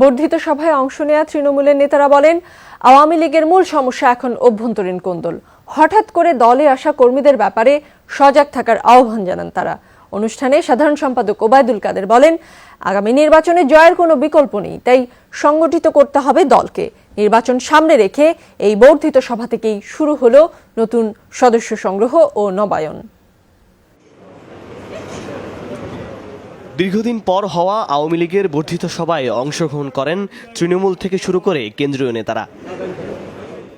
বর্ধিত সভায় অংশ নেয়া তৃণমূলের নেতারা বলেন, আওয়ামী লীগের মূল সমস্যা এখন অভ্যন্তরীণ কোন্দল। হঠাৎ করে দলে আসা কর্মীদের ব্যাপারে সজাগ থাকার আহ্বান জানান তারা। অনুষ্ঠানে সাধারণ সম্পাদক ওবায়দুল কাদের বলেন, আগামী নির্বাচনে জয়ের কোনো বিকল্প নেই, তাই সংগঠিত করতে হবে দলকে। নির্বাচন সামনে রেখে এই বর্ধিত সভা থেকেই শুরু হলো নতুন সদস্য সংগ্রহ ও নবায়ন। দীর্ঘদিন পর হওয়া আওয়ামী লীগের বর্ধিত সভায় অংশগ্রহণ করেন তৃণমূল থেকে শুরু করে কেন্দ্রীয় নেতারা।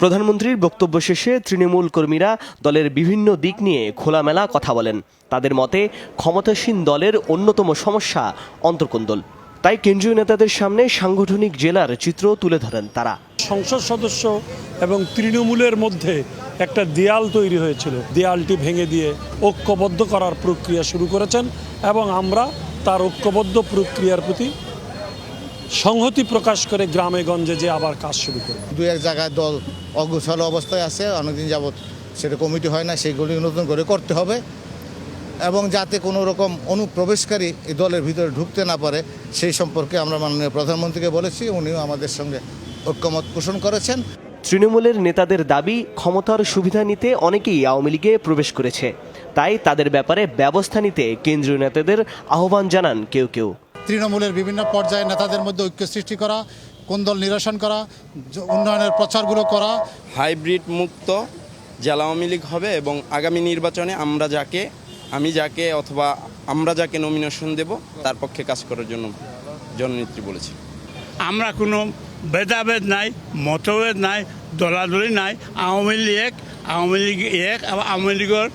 প্রধানমন্ত্রীর বক্তব্য শেষে তৃণমূল কর্মীরা দলের বিভিন্ন দিক নিয়ে খোলামেলা কথা বলেন। তাদের মতে, ক্ষমতাসীন দলের অন্যতম সমস্যা অন্তর্কোন্দল তাই কেন্দ্রীয় নেতাদের সামনে সাংগঠনিক জেলার চিত্র তুলে ধরেন তারা। সংসদ সদস্য এবং তৃণমূলের মধ্যে একটা দেয়াল তৈরি হয়েছিল। দেয়ালটি ভেঙে দিয়ে ঐক্যবদ্ধ করার প্রক্রিয়া শুরু করেছেন এবং আমরা তার ঐক্যবদ্ধ প্রক্রিয়ার প্রতি সংহতি প্রকাশ করে গ্রামে গঞ্জে যে আবার কাজ শুরু করে। দু এক জায়গায় দল অগোছালো অবস্থায় আছে, অনেকদিন যাবৎ সেটা কমিটি হয় না সেগুলি নতুন করে করতে হবে। এবং যাতে কোনো রকম অনুপ্রবেশকারী এই দলের ভিতরে ঢুকতে না পারে, সেই সম্পর্কে আমরা মাননীয় প্রধানমন্ত্রীকে বলেছি, উনিও আমাদের সঙ্গে ঐক্যমত পোষণ করেছেন। তৃণমূলের নেতাদের দাবি ক্ষমতার সুবিধা নিতে অনেকেই আওয়ামী লীগে প্রবেশ করেছে। তাই তাদের ব্যাপারে ব্যবস্থা নিতে কেন্দ্রীয় নেতাদের আহ্বান জানান কেউ কেউ। তৃণমূলের বিভিন্ন পর্যায়ে নেতাদের মধ্যে ঐক্য সৃষ্টি করা কোন্দল নিরসন করা উন্নয়নের প্রচারগুলো করা। হাইব্রিড মুক্ত জেলা আওয়ামী লীগ হবে এবং আগামী নির্বাচনে আমরা যাকে আমি যাকে অথবা আমরা যাকে নমিনেশন দেব তার পক্ষে কাজ করার জন্য জননেত্রী বলেছি আমরা কোনো ভেদাভেদ নাই মতভেদ নাই দলাদলি নাই। আওয়ামী লীগ আওয়ামী লীগ এক আওয়ামী লীগের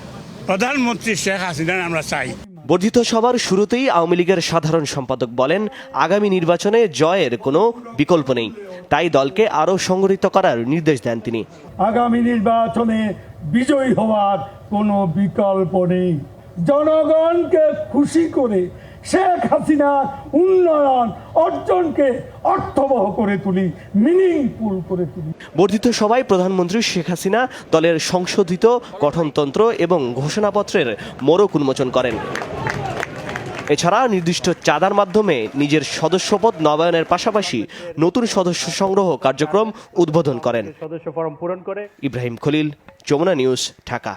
প্রধানমন্ত্রী শেখ হাসিনা আমরা চাই। বর্ধিত সভার শুরুতেই আওয়ামী লীগের সাধারণ সম্পাদক বলেন আগামী নির্বাচনে জয়ের কোনো বিকল্প নেই। তাই দলকে আরও সংগঠিত করার নির্দেশ দেন তিনি। আগামী নির্বাচনে বিজয়ী হওয়ার কোনো বিকল্প নেই। জনগণকে খুশি করে শেখ হাসিনার উন্নয়ন অর্জনকে অর্থবহ করে তুলি মিনিংফুল করে তুলি। বর্ধিত সভায় প্রধানমন্ত্রী শেখ হাসিনা দলের সংশোধিত গঠনতন্ত্র এবং ঘোষণাপত্রের মোড়ক উন্মোচন করেন। এছাড়া নির্দিষ্ট চাঁদার মাধ্যমে নিজের সদস্যপদ নবায়নের পাশাপাশি নতুন সদস্য সংগ্রহ কার্যক্রম উদ্বোধন করেন। সদস্য ফর্ম পূরণ করে ইব্রাহিম খলিল যমুনা নিউজ ঢাকা।